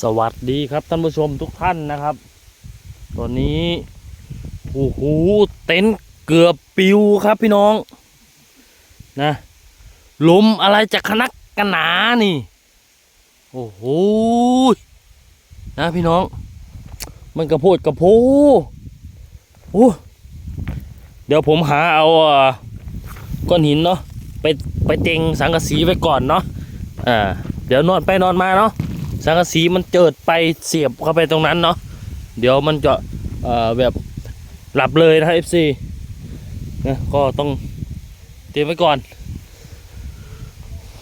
สวัสดีครับท่านผู้ชมทุกท่านนะครับ ตอนนี้โอ้โหเต็นท์เกือบปิวครับพี่น้องนะลมอะไรจะขนักกันหนานี่ โอ้โหนะพี่น้อง มันกระโพดกระโพโอ้เดี๋ยวผมหาเอาก้อนหินเนาะไปไปเต็งสังกะสีไว้ก่อนเนาะอ่าเดี๋ยวนอนไปนอนมาเนาะ สังกะสีมันเจิดไปเสียบเข้าไปตรงนั้นเนาะเดี๋ยวมันจะแบบหลับเลยนะ FC นะก็ต้องเตรียมไว้ก่อน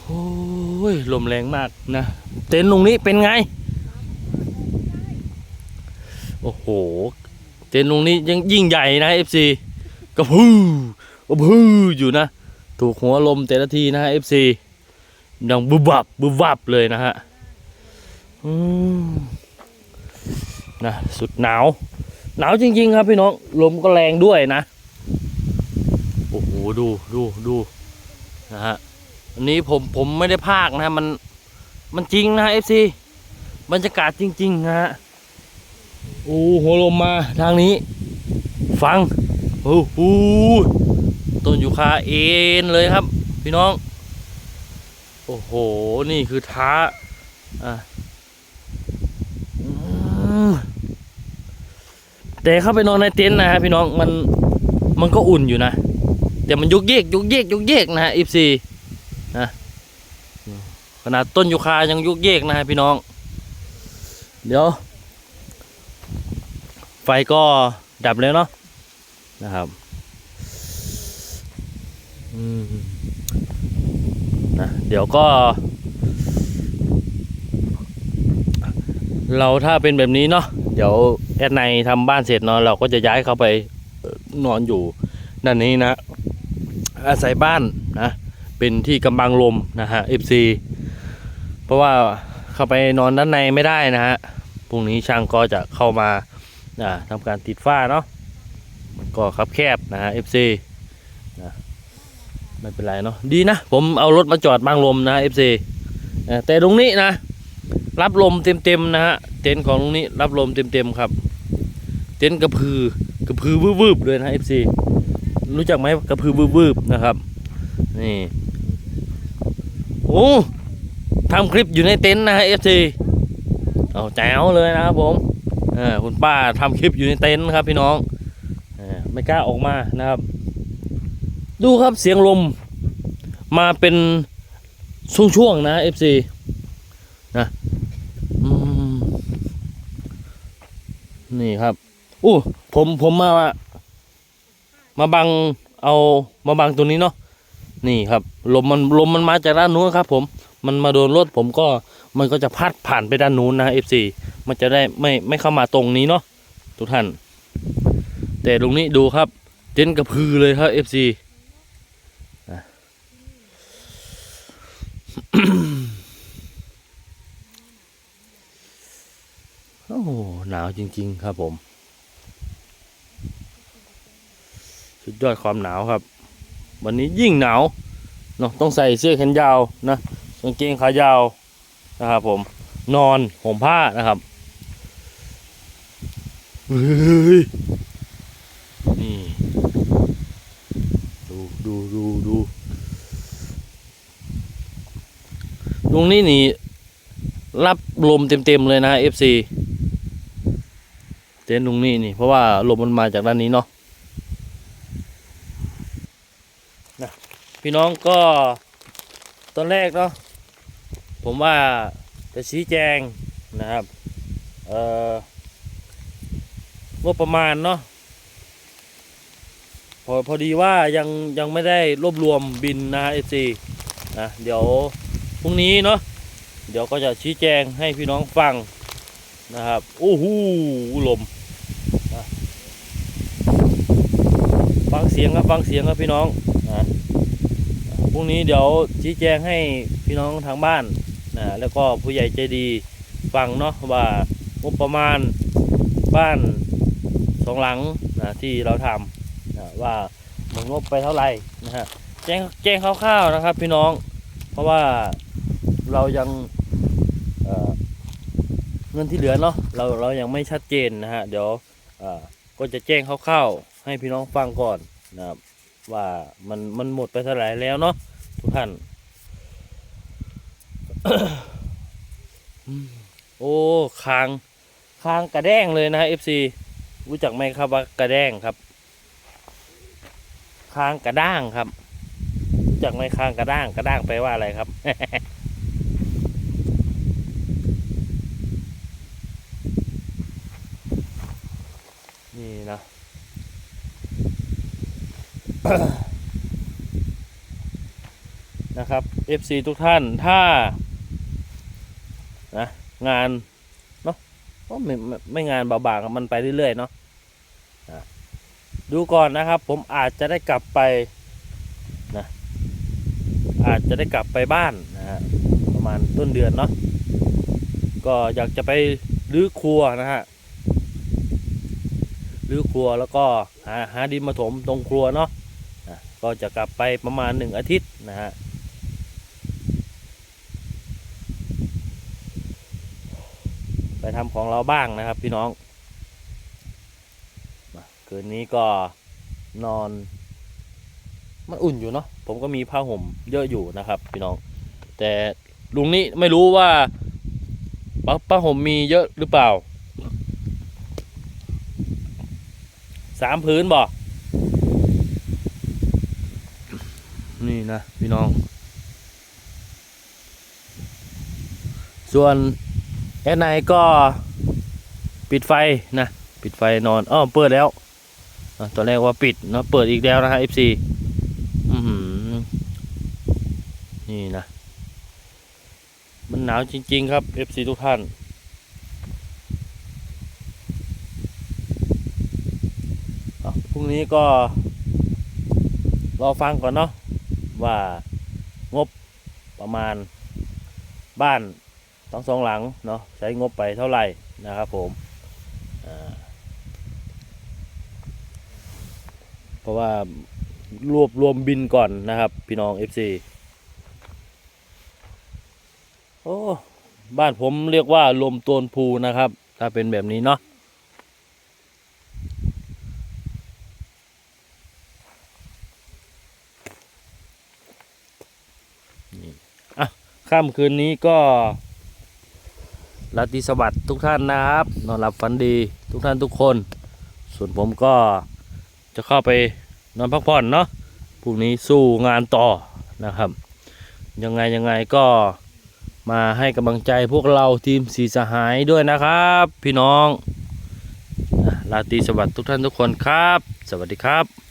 โอ้ยลมแรงมากนะเต็นท์ตรงนี้เป็นไงโอ้โหเต็นท์ตรงนี้ยังยิ่งใหญ่นะ FC กระพือกระพืออยู่นะ ถูกหัวลมแต่ละทีนะ FC ดังบุบวับบุบวับเลยนะฮะ นะสุดหนาว หนาวจริง ๆ ครับพี่น้องลมก็แรงด้วยนะ โอ้โหดูดูดูนะฮะอันนี้ผมผมไม่ได้พากนะฮะมันมันจริงนะเอฟซีบรรยากาศจริง ๆ นะฮะโอ้หัวลมมาทางนี้ ฟังโอ้โหต้นยูคาเอ็นเลยครับ พี่น้อง โอ้โห นี่คือท้าอะ อืม แต่เข้าไปนอนในเต็นท์นะฮะพี่น้องมันมันก็อุ่นอยู่นะ แต่มันยุกเยกยุกเยกยุกเยกนะฮะอีฟซีนะขนาดต้นยูคายังยุกเยกนะฮะพี่น้อง เดี๋ยว ไฟก็ดับแล้วเนาะนะครับอืมนะเดี๋ยวก็ เราถ้าเป็นแบบนี้เนาะเดี๋ยว ดในทำบ้านเสร็จเนาะเราก็จะย้ายเข้าไปนอนอยู่ด้านนี้นะ อาศัยบ้านนะ เป็นที่กำบังลมนะฮะ FC เพราะว่าเข้าไปนอนด้านในไม่ได้นะฮะพรุ่งนี้ช่างก็จะเข้ามาอ่าทำการติดฝ้าเนาะมันก็คับแคบนะฮะ FC นะไม่เป็นไรเนาะดีนะ ผมเอารถมาจอดบังลมนะ FC เอ่อแต่ตรงนี้นะ รับลมเต็มๆนะฮะ เต็นท์ของตรงนี้รับลมเต็มๆครับ เต็นท์กระพือกระพือวืบๆเลยนะ FC รู้จักไหมกระพือวืบๆนะครับนี่โอ้ทำคลิปอยู่ในเต็นท์นะฮะ FC เอาแจ๋วเลยนะครับผมคุณป้าทำคลิปอยู่ในเต็นท์ครับพี่น้องอไม่กล้าออกมานะครับ ดูครับเสียงลมมาเป็นช่วงๆนะ FC อื นี่ครับอู้ผมผมมา มาบังเอามาบังตัวนี้เนาะนี่ครับลมมันลมมันมาจากด้านนู้นครับ ผมมันมาโดนรถผมก็มันก็จะพัดผ่านไปด้านนู้นนะเอฟซีมันจะได้ไม่ไม่เข้ามาตรงนี้เนาะทุกท่าน แต่ตรงนี้ดูครับ เต็นกระพือเลยครับเอฟซีโอ้ หนาวจริง ๆ ครับผม สุดยอดความหนาวครับ วันนี้ยิ่งหนาวเนาะต้องใส่เสื้อแขนยาวนะกางเกงขายาวนะครับผม นอนห่มผ้านะครับเฮ้ยนี่ดูดูดูดูตรงนี้นี่รับลมเต็มๆเลยนะ FC ต็นท์ตรงนี้นี่ เพราะว่าลมมันมาจากด้านนี้เนาะนะพี่น้องก็ตอนแรกเนาะผมว่าจะชี้แจงนะครับเอ่องบประมาณเนาะพอพอดีว่ายังยังไม่ได้รวบรวมบินนะฮะ FC นะเดี๋ยวพรุ่งนี้เนาะเดี๋ยวก็จะชี้แจงให้พี่น้องฟังนะครับ โอ้โหลมนะฟัง เสียงครับฟังเสียงครับพี่น้องนะพรุ่งนี้เดี๋ยวชี้แจงให้พี่น้องทางบ้านนะแล้วก็ผู้ใหญ่ใจดีฟังเนาะว่างบประมาณบ้านสองหลังนะที่เราทำนะว่ามันงบไปเท่าไหร่นะฮะแจ้งแจ้งคร่าวๆนะครับ พี่น้อง เพราะว่าเรายังเเงินที่เหลือเนาะเราเรายังไม่ชัดเจนนะฮะเดี๋ยวก็จะแจ้งคร่าวๆให้พี่น้องฟังก่อน นะครับ ว่ามันมันหมดไปเท่าไหร่แล้วเนาะทุกท่าน โอ้คางคางกระแด้งเลยนะฮะ FC รู้จักไหมครับว่ากระแด้งครับคางกระด้างครับ รู้จักไหมคางกระด้างกระด้างแปลว่าอะไรครับนี่นะ นะครับ FC ทุกท่านถ้านะงานเนาะก็ไม่ไม่งานเบาๆมันไปเรื่อยๆเนาะอะดูก่อนนะครับ ผมอาจจะได้กลับไปนะอาจจะได้กลับไปบ้านนะฮะประมาณต้นเดือนเนาะก็อยากจะไปรื้อครัวนะฮะรื้อครัวแล้วก็หาหาดินมาถมตรงครัวเนาะ อะก็จะกลับไปประมาณหนึ่งอาทิตย์นะฮะไปทำของเราบ้างนะครับพี่น้องมาคืนนี้ก็นอน มันอุ่นอยู่เนาะผมก็มีผ้าห่มเยอะอยู่นะครับ พี่น้อง แต่ลุงนี้ไม่รู้ว่าผ้าผ้าห่มมีเยอะหรือเปล่าสามพื้นบ่ นี่นะพี่น้อง ส่วนแอดไนก็ปิดไฟนะ ปิดไฟนอนอ้อเปิดแล้วตอนแรกว่าปิดเนาะเปิดอีกแล้วนะฮะ FC อือหือนี่นะ มันหนาวจริง ๆ ครับ FC ทุกท่านพรุ่งนี้ก็รอฟังก่อนเนาะ ว่างบประมาณบ้านทั้งสองหลังเนาะใช้งบไปเท่าไหร่นะครับผมเพราะว่ารวบรวมบินก่อนนะครับ พี่น้อง FC โอ้บ้านผมเรียกว่าลมโตนภูนะครับ ถ้าเป็นแบบนี้เนาะนี่อะ ค่ำคืนนี้ก็ราตรีสวัสดิ์ทุกท่านนะครับ นอนหลับฝันดีทุกท่านทุกคน ส่วนผมก็จะเข้าไปนอนพักผ่อนเนาะพรุ่งนี้สู้งานต่อนะครับ ยังไงยังไงก็มาให้กำลังใจพวกเราทีมสีสหายด้วยนะครับ พี่น้องราตรีสวัสดิ์ทุกท่านทุกคนครับ สวัสดีครับ